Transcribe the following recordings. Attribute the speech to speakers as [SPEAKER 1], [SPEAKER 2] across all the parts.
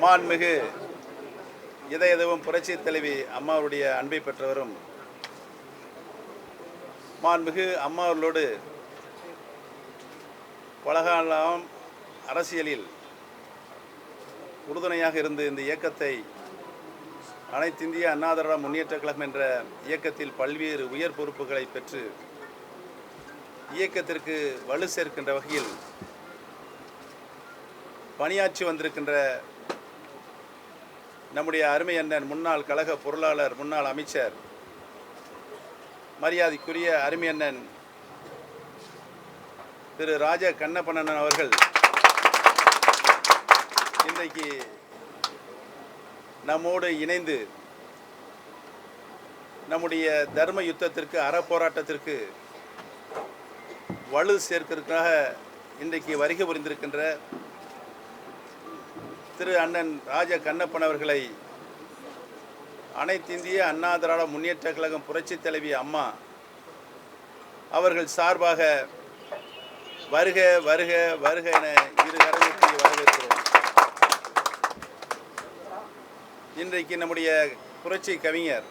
[SPEAKER 1] மாண்மிகு இதயதவும் புரட்சி தலைவி அம்மாவுடைய அன்பை பெற்றவரும் மாண்புமிகு அம்மா அவர்களோடு பலகாலம் அரசியலில் உறுதுணையாக இருந்து இந்த இயக்கத்தை அனைத்திந்திய அண்ணா முன்னேற்ற கழகம் என்ற இயக்கத்தில் பல்வேறு உயர் பொறுப்புகளை பெற்று இயக்கத்திற்கு வலு சேர்க்கின்ற வகையில் பணியாற்றி வந்திருக்கின்ற நம்முடைய அருமை அண்ணன் முன்னாள் கழக பொருளாளர் முன்னாள் அமைச்சர் மரியாதைக்குரிய அருமை அண்ணன் திரு ராஜ கண்ணப்பண்ணன் அவர்கள். இன்றைக்கு நம்மோடு இணைந்து நம்முடைய தர்ம யுத்தத்திற்கு அறப்போராட்டத்திற்கு வலு சேர்க்கிறதுக்காக இன்றைக்கு வருகை புரிந்திருக்கின்ற திரு அண்ணன் ராஜ கண்ணப்பன் அவர்களை அனைத்திந்திய அண்ணா திராவிட முன்னேற்ற கழகம் புரட்சி தலைவி அம்மா அவர்கள் சார்பாக வருக வருக வருக என இரு கரவிற்கு வரவேற்கிறோம். இன்றைக்கு நம்முடைய புரட்சி கவிஞர்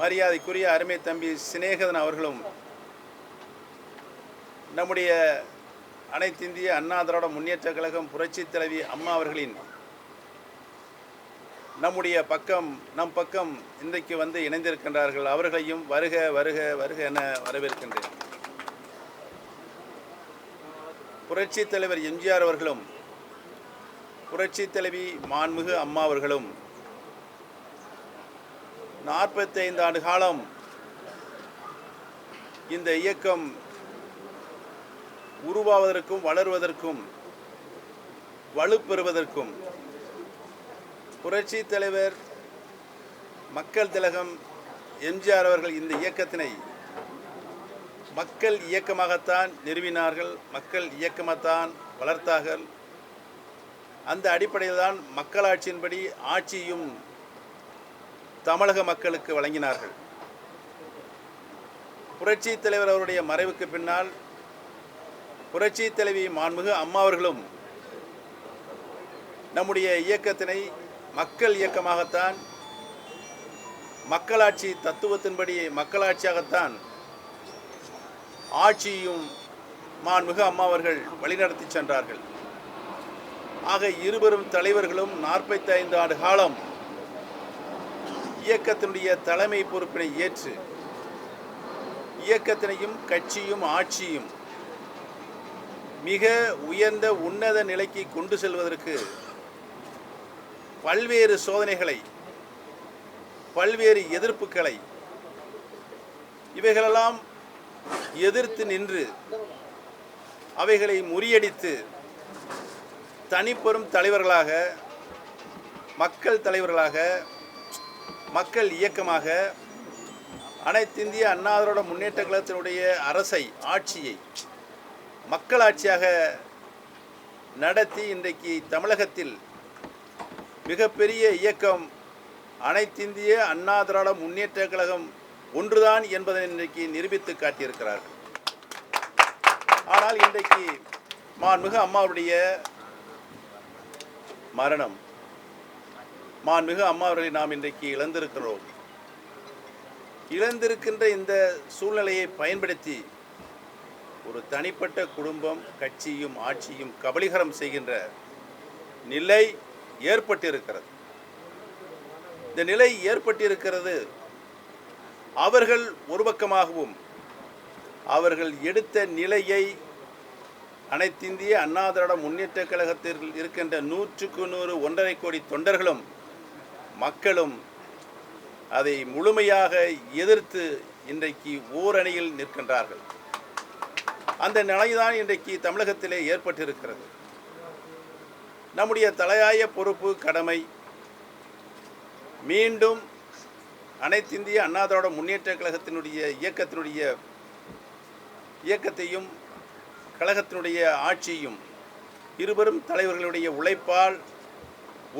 [SPEAKER 1] மரியாதைக்குரிய அருமை தம்பி சிநேகதன் அவர்களும் நம்முடைய அனைத்திந்திய அண்ணா திராவிட முன்னேற்ற கழகம் புரட்சி தலைவி அம்மா அவர்களின் நம்முடைய பக்கம் நம் பக்கம் இன்றைக்கு வந்து இணைந்திருக்கின்றார்கள். அவர்களையும் வருக வருக வருக என வரவேற்கின்றேன். புரட்சி தலைவர் எம்ஜிஆர் அவர்களும் புரட்சி தலைவி மான்மிகு அம்மா அவர்களும் நாற்பத்தைந்து ஆண்டு காலம் இந்த இயக்கம் உருவாவதற்கும் வளருவதற்கும் வலுப்பெறுவதற்கும். புரட்சி தலைவர் மக்கள் திலகம் எம்ஜிஆர் அவர்கள் இந்த இயக்கத்தினை மக்கள் இயக்கமாகத்தான் நிறுவினார்கள் மக்கள் இயக்கமாகத்தான் வளர்த்தார்கள். அந்த அடிப்படையில் தான் மக்களாட்சியின்படி ஆட்சியும் தமிழக மக்களுக்கு வழங்கினார்கள். புரட்சி தலைவர் அவருடைய மறைவுக்கு பின்னால் புரட்சி தலைவி மாண்புமிகு அம்மா அவர்களும் நம்முடைய இயக்கத்தினை மக்கள் இயக்கமாகத்தான் மக்களாட்சி தத்துவத்தின்படி மக்களாட்சியாகத்தான் ஆட்சியும் மாண்புமிகு அம்மா அவர்கள் வழிநடத்தி சென்றார்கள். ஆக இருவரும் தலைவர்களும் நாற்பத்தி ஐந்து ஆண்டு காலம் இயக்கத்தினுடைய தலைமை பொறுப்பினை ஏற்று இயக்கத்தினையும் கட்சியும் ஆட்சியும் மிக உயர்ந்த உன்னத நிலைக்கு கொண்டு செல்வதற்கு பல்வேறு சோதனைகளை பல்வேறு எதிர்ப்புகளை இவைகளெல்லாம் எதிர்த்து நின்று அவைகளை முறியடித்து தனிப்பெரும் தலைவர்களாக மக்கள் தலைவர்களாக மக்கள் இயக்கமாக அனைத்திந்திய அண்ணாதரோட முன்னேற்ற கழகத்தினுடைய அரசை ஆட்சியை மக்களாட்சியாக நடத்தி இன்றைக்கு தமிழகத்தில் மிகப்பெரிய இயக்கம் அனைத்திந்திய அண்ணா திராவிட முன்னேற்ற கழகம் ஒன்றுதான் என்பதை இன்றைக்கு நிரூபித்து காட்டியிருக்கிறார்கள். ஆனால் இன்றைக்கு மாண்புமிகு அம்மாவுடைய மரணம் மாண்புமிகு அம்மா அவர்களை நாம் இன்றைக்கு இழந்திருக்கிறோம். இழந்திருக்கின்ற இந்த சூழ்நிலையை பயன்படுத்தி ஒரு தனிப்பட்ட குடும்பம் கட்சியும் ஆட்சியும் கபலீகரம் செய்கின்ற நிலை ஏற்பட்டிருக்கிறது. இந்த நிலை ஏற்பட்டிருக்கிறது அவர்கள் ஒரு பக்கமாகவும் அவர்கள் எடுத்த நிலையை அனைத்திந்திய அண்ணா திராவிட முன்னேற்ற கழகத்தில் இருக்கின்ற நூற்றுக்கு நூறு ஒன்றரை கோடி தொண்டர்களும் மக்களும் அதை முழுமையாக எதிர்த்து இன்றைக்கு ஓரணியில் நிற்கின்றார்கள். அந்த நிலைதான் இன்றைக்கு தமிழகத்திலே ஏற்பட்டிருக்கிறது. நம்முடைய தலையாய பொறுப்பு கடமை மீண்டும் அனைத்திந்திய அண்ணா முன்னேற்ற கழகத்தினுடைய இயக்கத்தினுடைய இயக்கத்தையும் கழகத்தினுடைய ஆட்சியும் இருவரும் தலைவர்களுடைய உழைப்பால்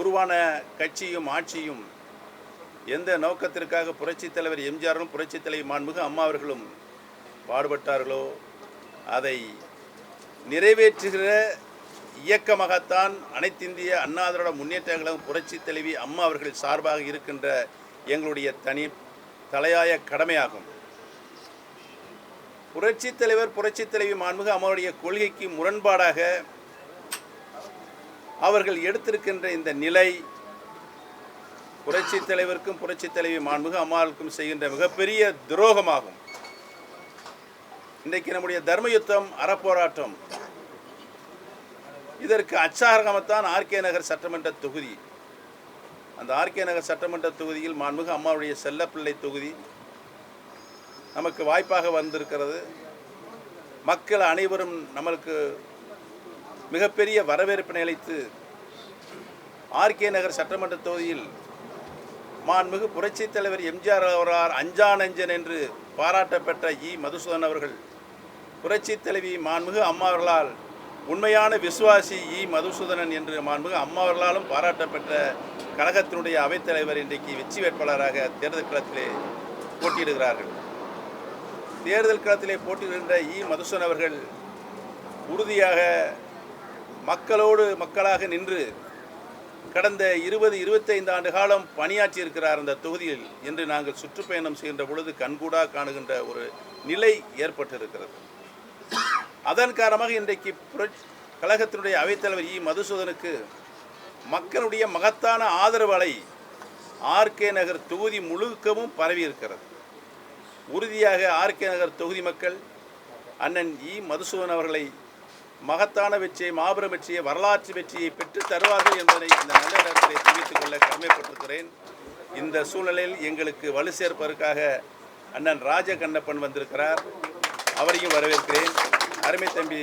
[SPEAKER 1] உருவான கட்சியும் ஆட்சியும் எந்த நோக்கத்திற்காக புரட்சித் தலைவர் எம்ஜிஆரும் புரட்சித் தலைவர் மாண்புமிகு அம்மா அவர்களும் பாடுபட்டார்களோ அதை நிறைவேற்றுகிற இயக்கமாகத்தான் அனைத்திந்திய அண்ணாதிரோட முன்னேற்ற கழகம் புரட்சி தலைவி அம்மா அவர்கள் சார்பாக இருக்கின்ற எங்களுடைய தனி தலையாய கடமையாகும். புரட்சி தலைவர் புரட்சி தலைவி மாண்புக அம்மாவுடைய கொள்கைக்கு முரண்பாடாக அவர்கள் எடுத்திருக்கின்ற இந்த நிலை புரட்சி தலைவருக்கும் புரட்சி தலைவி மாண்புக அம்மாவுக்கும் செய்கின்ற மிகப்பெரிய துரோகமாகும். இன்றைக்கு நம்முடைய தர்ம யுத்தம் அறப்போராட்டம். இதற்கு அச்சாரகமத்தான் ஆர்கே நகர் சட்டமன்ற தொகுதி. அந்த ஆர்கே நகர் சட்டமன்ற தொகுதியில் மாண்புக அம்மாவுடைய செல்லப்பிள்ளை தொகுதி நமக்கு வாய்ப்பாக வந்திருக்கிறது. மக்கள் அனைவரும் நம்மளுக்கு மிகப்பெரிய வரவேற்பினை அளித்து ஆர்கே நகர் சட்டமன்ற தொகுதியில் மாண்புமிகு புரட்சித் தலைவர் எம்ஜிஆர் அவரால் அஞ்சா நஞ்சன் என்று பாராட்டப்பெற்ற இ. மதுசூதன் அவர்கள் புரட்சி தலைவி மாண்புமிகு அம்மாவர்களால் உண்மையான விசுவாசி இ. மதுசூதனன் என்று மாண்புமிகு அம்மாவர்களாலும் பாராட்டப்பட்ட பாராட்டப்பெற்ற கழகத்தினுடைய அவைத்தலைவர் இன்றைக்கு வெற்றி வேட்பாளராக தேர்தல் களத்திலே போட்டியிடுகிறார்கள். தேர்தல் களத்திலே போட்டியிடுகின்ற இ. மதுசூதன் அவர்கள் உறுதியாக மக்களோடு மக்களாக நின்று கடந்த இருபது இருபத்தைந்து ஆண்டு காலம் பணியாற்றி இருக்கிறார் அந்த தொகுதியில் என்று நாங்கள் சுற்றுப்பயணம் செய்கின்ற பொழுது கண்கூடா காணுகின்ற ஒரு நிலை ஏற்பட்டிருக்கிறது. அதன் காரணமாக இன்றைக்கு புரட்சி கழகத்தினுடைய அவைத்தலைவர் இ. மதுசூதனுக்கு மக்களுடைய மகத்தான ஆதரவு அலை ஆர்கே நகர் தொகுதி முழுக்கவும் பரவி இருக்கிறது. உறுதியாக ஆர்கே நகர் தொகுதி மக்கள் அண்ணன் இ. மதுசூதன் அவர்களை மகத்தான வெற்றியை மாபெரும் வெற்றியை வரலாற்று வெற்றியை பெற்று தருவார்கள் என்பதை இந்த நல்ல நேரத்தை தெரிவித்துக் கொள்ள கடமைப்பட்டிருக்கிறேன். இந்த சூழ்நிலையில் எங்களுக்கு வலு சேர்ப்பதற்காக அண்ணன் ராஜ கண்ணப்பன் வந்திருக்கிறார். அவரையும் வரவேற்கிறேன். அருமை தம்பி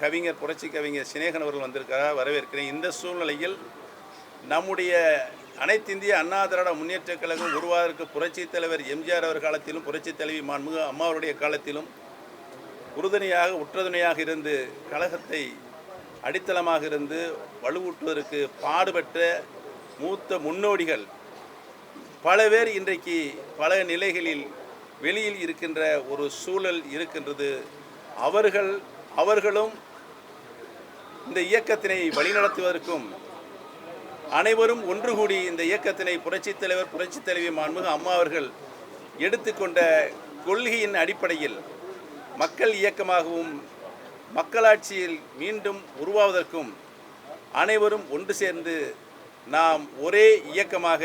[SPEAKER 1] கவிஞர் புரட்சி கவிஞர் சினேகன் அவர்கள் வந்திருக்கிறார் வரவேற்கிறேன். இந்த சூழ்நிலையில் நம்முடைய அனைத்திந்திய அண்ணா திராவிட முன்னேற்றக் கழகம் உருவாவதற்கு புரட்சித் தலைவர் எம்ஜிஆர் அவர் காலத்திலும் புரட்சித் தலைவி மாண்புமிகு அம்மாவுடைய காலத்திலும் உறுதுணையாக உற்றதுணையாக இருந்து கழகத்தை அடித்தளமாக இருந்து வலுவூட்டுவதற்கு பாடுபட்ட மூத்த முன்னோடிகள் பல பேர் இன்றைக்கு பல நிலைகளில் வெளியில் இருக்கின்ற ஒரு சூழல் இருக்கின்றது. அவர்கள் அவர்களும் இந்த இயக்கத்தினை வழிநடத்துவதற்கும் அனைவரும் ஒன்று கூடி இந்த இயக்கத்தினை புரட்சித் தலைவர் புரட்சித் தலைவி மாண்புக அம்மா அவர்கள் எடுத்துக்கொண்ட கொள்கையின் அடிப்படையில் மக்கள் இயக்கமாகவும் மக்களாட்சியில் மீண்டும் உருவாவதற்கும் அனைவரும் ஒன்று சேர்ந்து நாம் ஒரே இயக்கமாக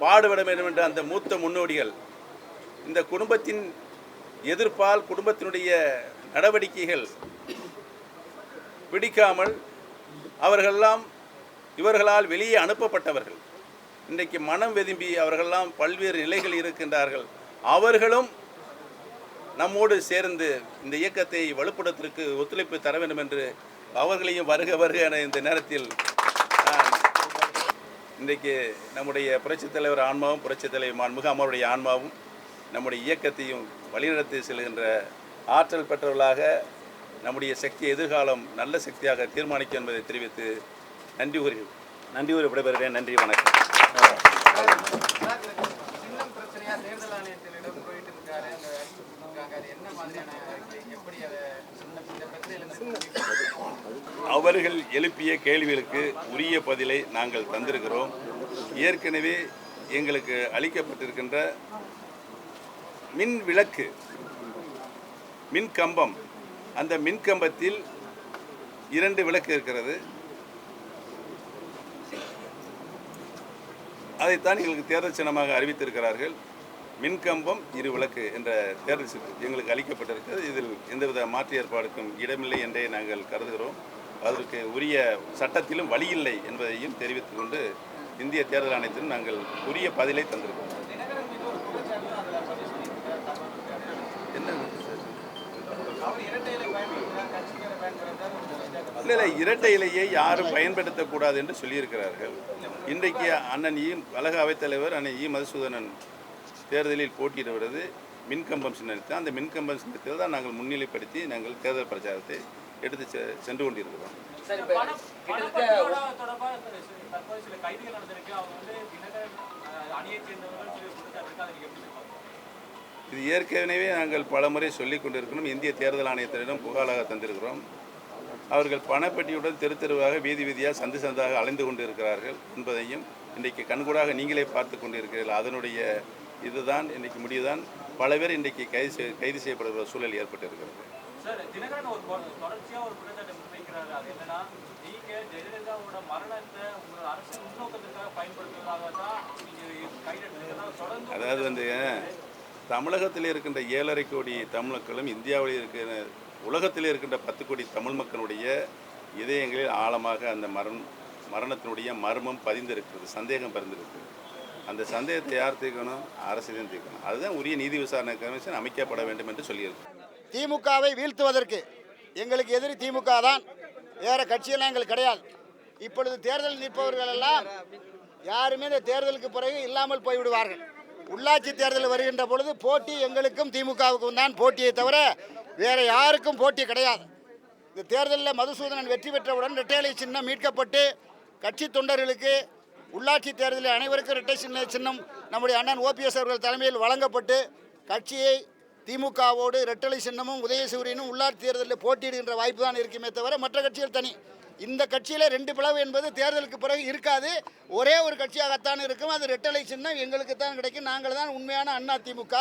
[SPEAKER 1] பாடுபட வேண்டும் என்ற அந்த மூத்த முன்னோடிகள் இந்த குடும்பத்தின் எதிர்ப்பால் குடும்பத்தினுடைய நடவடிக்கைகள் பிடிக்காமல் அவர்களெல்லாம் இவர்களால் வெளியே அனுப்பப்பட்டவர்கள். இன்றைக்கு மனம் வெதும்பி அவர்களெல்லாம் பல்வேறு நிலைகள் இருக்கின்றார்கள். அவர்களும் நம்மோடு சேர்ந்து இந்த இயக்கத்தை வலுப்படுத்துவதற்கு ஒத்துழைப்பு தர வேண்டும் என்று அவர்களையும் வருக வருக என இந்த நேரத்தில் நான் இன்றைக்கு நம்முடைய புரட்சித் தலைவர் ஆன்மாவும் புரட்சித் தலைவர் முகாமருடைய அம்மாவுடைய ஆன்மாவும் நம்முடைய இயக்கத்தையும் வழிநடத்தி செல்கின்ற ஆற்றல் பெற்றவர்களாக நம்முடைய சக்தி எதிர்காலம் நல்ல சக்தியாக தீர்மானிக்கும் என்பதை தெரிவித்து நன்றி கூறி நன்றி கூறி விடைபெறுகிறேன். நன்றி வணக்கம். அவர்கள் எழுப்பிய கேள்விகளுக்கு உரிய பதிலை நாங்கள் தந்திருக்கிறோம். ஏற்கனவே எங்களுக்கு அளிக்கப்பட்டிருக்கின்ற மின் விளக்கு மின் கம்பம் அந்த மின் கம்பத்தில் இரண்டு விளக்கு இருக்கிறது. அதைத்தான் எங்களுக்கு தேர்தல் சின்னமாக அறிவித்திருக்கிறார்கள். மின்கம்பம் இரு விளக்கு என்ற தேர்தல் எங்களுக்கு அளிக்கப்பட்டிருக்கிறது. இதில் எந்தவித மாற்று ஏற்பாடுக்கும் இடமில்லை என்றே நாங்கள் கருதுகிறோம். அதற்கு உரிய சட்டத்திலும் வழியில்லை என்பதையும் தெரிவித்துக்கொண்டு இந்திய தேர்தல் ஆணையத்திலும் நாங்கள் உரிய பதிலை தந்திருக்கிறோம் என்ன
[SPEAKER 2] அவர் இரட்டை இலை பயன்படுத்துறார், கட்சி பேரை பயன்படுத்துறார், ஒரு பாஜக
[SPEAKER 1] இல்லை இல்லை இரட்டை இலையை யாரும் பயன்படுத்தக்கூடாது என்று சொல்லியிருக்கிறார்கள். இன்றைக்கு அண்ணன் ஈ கழக அவைத்தலைவர் அண்ணன் இ மதுசூதனன் தேர்தலில் போட்டியிடுவது மின்கம்பம் சின்னத்தை அந்த மின்கம்பம் சின்னத்தில் தான் நாங்கள் முன்னிலைப்படுத்தி நாங்கள் தேர்தல் பிரச்சாரத்தை எடுத்து செ- சென்று கொண்டிருக்கிறோம்.
[SPEAKER 3] சார்
[SPEAKER 1] இது ஏற்கனவே நாங்கள் பலமுறை சொல்லிக் கொண்டிருக்கிறோம். இந்திய தேர்தல் ஆணையத்திடம் புகாராக தந்திருக்கிறோம். அவர்கள் பணப்பெட்டியுடன் தெரு தெருவாக வீதி வீதியாக சந்து சந்தாக அலைந்து கொண்டு இருக்கிறார்கள் என்பதையும் இன்றைக்கு கண்கூடாக நீங்களே பார்த்து கொண்டு இருக்கிறீர்கள் அதனுடைய இதுதான் இன்றைக்கு முடிவுதான். பல பேர் இன்றைக்கு கைது செய் கைது செய்யப்படுகிற சூழல் ஏற்பட்டிருக்கிறது. அதாவது வந்து தமிழகத்தில் இருக்கின்ற ஏழரை கோடி தமிழ் மக்களும் இந்தியாவில் இருக்கிற உலகத்தில் இருக்கின்ற பத்து கோடி தமிழ் மக்களுடைய இதயங்களில் ஆழமாக அந்த மரண் மரணத்தினுடைய மர்மம் பதிந்திருக்கிறது சந்தேகம் பதிந்திருக்கிறது. அந்த சந்தேகத்தை யார் தீர்க்கணும்? அரசு தான் தீர்க்கணும். அதுதான் உரிய நீதி விசாரணை கமிஷன் அமைக்கப்பட வேண்டும் என்று சொல்லியிருக்கு
[SPEAKER 3] திமுகவை வீழ்த்துவதற்கு எங்களுக்கு எதிரி திமுக தான். வேற கட்சியெல்லாம் எங்களுக்கு கிடையாது. இப்பொழுது தேர்தல் நிற்பவர்கள் எல்லாம் யாருமே இந்த தேர்தலுக்கு பிறகு இல்லாமல் போய்விடுவார்கள். உள்ளாட்சி தேர்தல் வருகின்ற பொழுது போட்டி எங்களுக்கும் திமுகவுக்கும் தான் போட்டியை தவிர வேற யாருக்கும் போட்டி கிடையாது. இந்த தேர்தலில் மதுசூதனன் வெற்றி பெற்றவுடன் ரெட்டைலை சின்னம் மீட்கப்பட்டு கட்சி தொண்டர்களுக்கு உள்ளாட்சி தேர்தலில் அனைவருக்கும் இரட்டை சின்ன சின்னம் நம்முடைய அண்ணன் ஓபிஎஸ் அவர்கள் தலைமையில் வழங்கப்பட்டு கட்சியை திமுகவோடு ரெட்டலை சின்னமும் உதயசூரியனும் உள்ளாட்சி தேர்தலில் போட்டியிடுகின்ற வாய்ப்பு தான் இருக்குமே தவிர மற்ற கட்சிகள் தனி. இந்த கட்சியில் ரெண்டு பிளவு என்பது தேர்தலுக்கு பிறகு இருக்காது. ஒரே ஒரு கட்சியாகத்தான் இருக்கும். அது ரெட்டலை சின்னம். எங்களுக்கு தான் கிடைக்கும். நாங்கள் தான் உண்மையான அண்ணா திமுக.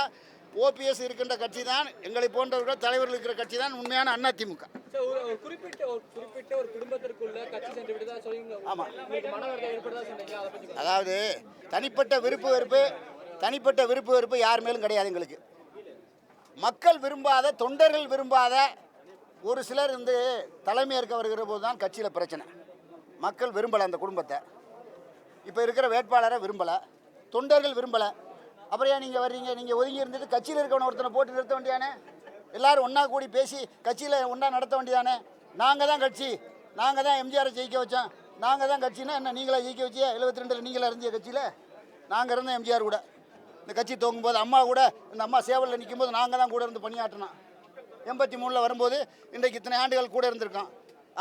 [SPEAKER 3] ஓபிஎஸ் இருக்கின்ற கட்சி தான் எங்களை போன்றவர்கள் தலைவர்கள் இருக்கிற கட்சி தான் உண்மையான அண்ணா திமுக. அதாவது தனிப்பட்ட விருப்பு வெறுப்பு தனிப்பட்ட விருப்பு வெறுப்பு யார் மேலும் கிடையாது எங்களுக்கு. மக்கள் விரும்பாத தொண்டர்கள் விரும்பாத ஒரு சிலர் வந்து தலைமையேற்க வருகிற போது தான் கட்சியில் பிரச்சனை. மக்கள் விரும்பலை அந்த குடும்பத்தை. இப்போ இருக்கிற வேட்பாளரை விரும்பலை. தொண்டர்கள் விரும்பலை. அப்புறம் ஏன் நீங்கள் வர்றீங்க? நீங்கள் ஒதுங்கி இருந்துட்டு கட்சியில் இருக்கவன ஒருத்தனை போட்டு நிறுத்த வேண்டியானே எல்லாரும் ஒன்றா கூடி பேசி கட்சியில் ஒன்றா நடத்த வேண்டியதானே? நாங்கள் தான் கட்சி. நாங்கள் தான் எம்ஜிஆரை ஜெயிக்க வச்சோம். நாங்கள் தான் கட்சினா என்ன நீங்களா ஜெயிக்க வச்சியா? எழுபத்தி ரெண்டில் நீங்களாக இருந்திய கட்சியில்? நாங்கள் இருந்தோம் எம்ஜிஆர் கூட. இந்த கட்சி தோங்கும்போது அம்மா கூட இந்த அம்மா சேவலில் நிற்கும் போது நாங்கள் தான் கூட இருந்து பணியாற்றினோம். எண்பத்தி மூணில் வரும்போது இன்றைக்கு இத்தனை ஆண்டுகள் கூட இருந்திருக்கோம்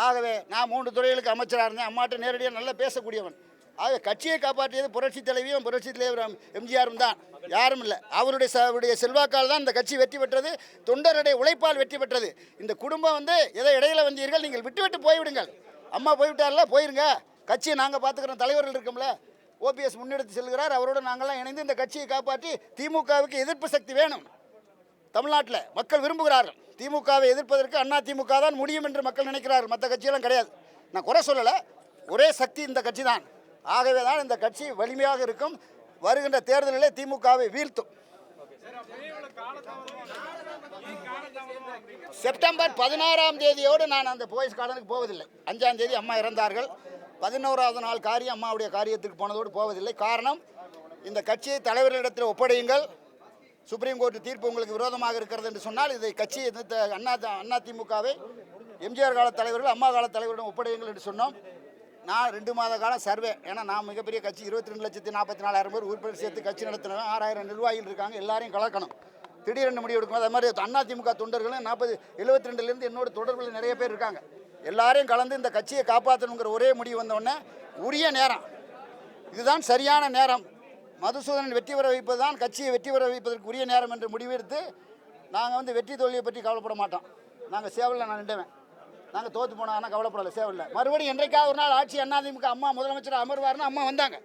[SPEAKER 3] ஆகவே நான் மூன்று துறைகளுக்கு அமைச்சராக இருந்தேன். அம்மாட்ட நேரடியாக நல்லா பேசக்கூடியவன். ஆகவே கட்சியை காப்பாற்றியது புரட்சி தலைவியும் புரட்சி தலைவர் எம்ஜிஆரும் தான். யாரும் இல்லை. அவருடைய ச அவருடைய செல்வாக்கால் தான் இந்த கட்சி வெற்றி பெற்றது. தொண்டருடைய உழைப்பால் வெற்றி பெற்றது. இந்த குடும்பம் வந்து எதை இடையில வந்தீர்கள் நீங்கள் விட்டு விட்டு போய்விடுங்கள். அம்மா போய்விட்டார்ல போயிருங்க. கட்சியை நாங்கள் பார்த்துக்கிறோம். தலைவர்கள் இருக்கோம்ல. ஓபிஎஸ் முன்னெடுத்து செல்கிறார். அவரோடு நாங்கள்லாம் இணைந்து இந்த கட்சியை காப்பாற்றி திமுகவுக்கு எதிர்ப்பு சக்தி வேணும். தமிழ்நாட்டில் மக்கள் விரும்புகிறார்கள். திமுகவை எதிர்ப்பதற்கு அண்ணா திமுக தான் முடியும் என்று மக்கள் நினைக்கிறார்கள். மற்ற கட்சியெல்லாம் கிடையாது. நான் குறை சொல்லலை. ஒரே சக்தி இந்த கட்சி தான் ஆகவே தான் இந்த கட்சி வலிமையாக இருக்கும். வருகின்ற தேர்தலிலே திமுகவை வீழ்த்தும். செப்டம்பர் பதினாறாம் தேதியோடு நான் அந்த போயஸ் கார்டனுக்கு போவதில்லை. அஞ்சாம் தேதி அம்மா இறந்தார்கள். பதினோராவது நாள் காரியம் அம்மாவுடைய காரியத்துக்கு போனதோடு போவதில்லை. காரணம் இந்த கட்சியை தலைவர்களிடத்தில் ஒப்படையுங்கள். சுப்ரீம் கோர்ட் தீர்ப்பு உங்களுக்கு விரோதமாக இருக்கிறது என்று சொன்னால் இதை கட்சி எதிர்த்த அண்ணா அண்ணா திமுகவை எம்ஜிஆர் கால தலைவர்கள் அம்மா கால தலைவரிடம் ஒப்படையுங்கள் என்று சொன்னோம். நான் ரெண்டு மாத காலம் சர்வே ஏன்னா நான் மிகப்பெரிய கட்சி இருபத்தி ரெண்டு லட்சத்தி நாற்பத்தி நாலாயிரம் பேர் உறுப்பினர் சேர்த்து கட்சி நடத்தினோம் ஆறாயிரம் நிர்வாகிகள் இருக்காங்க எல்லாரையும் கலக்கணும். திடீரென்று முடிவு எடுக்கணும். அது மாதிரி அண்ணா திமுக தொண்டர்களும் நாற்பது எழுபத்தி ரெண்டுலேருந்து என்னோட தொடர்பில் நிறைய பேர் இருக்காங்க. எல்லாரையும் கலந்து இந்த கட்சியை காப்பாற்றணுங்கிற ஒரே முடிவு வந்தோடனே உரிய நேரம். இதுதான் சரியான நேரம். மதுசூதனன் வெற்றி பெற வைப்பது தான் கட்சியை வெற்றி பெற வைப்பதற்கு உரிய நேரம் என்று முடிவெடுத்து நாங்கள் வந்து வெற்றி தோல்வியை பற்றி கவலைப்பட மாட்டோம். நாங்கள் சேவலில் நான் நின்றுவேன். நாங்கள் தோற்று போனோம் ஆனால் கவலைப்படலை சேவலில். மறுபடியும் என்றைக்காவது ஒரு நாள் ஆட்சி அதிமுக அம்மா முதலமைச்சர் அமர்வார்னு அம்மா வந்தாங்க.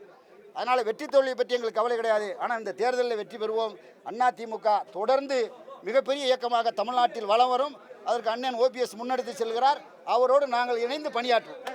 [SPEAKER 3] அதனால் வெற்றி தோல்வியை பற்றி எங்களுக்கு கவலை கிடையாது. ஆனால் இந்த தேர்தலில் வெற்றி பெறுவோம். அண்ணா திமுக தொடர்ந்து மிகப்பெரிய இயக்கமாக தமிழ்நாட்டில் வலம் வரும். அதற்கு அண்ணன் ஓபிஎஸ் முன்னெடுத்து செல்கிறார். அவரோடு நாங்கள் இணைந்து பணியாற்றுவோம்.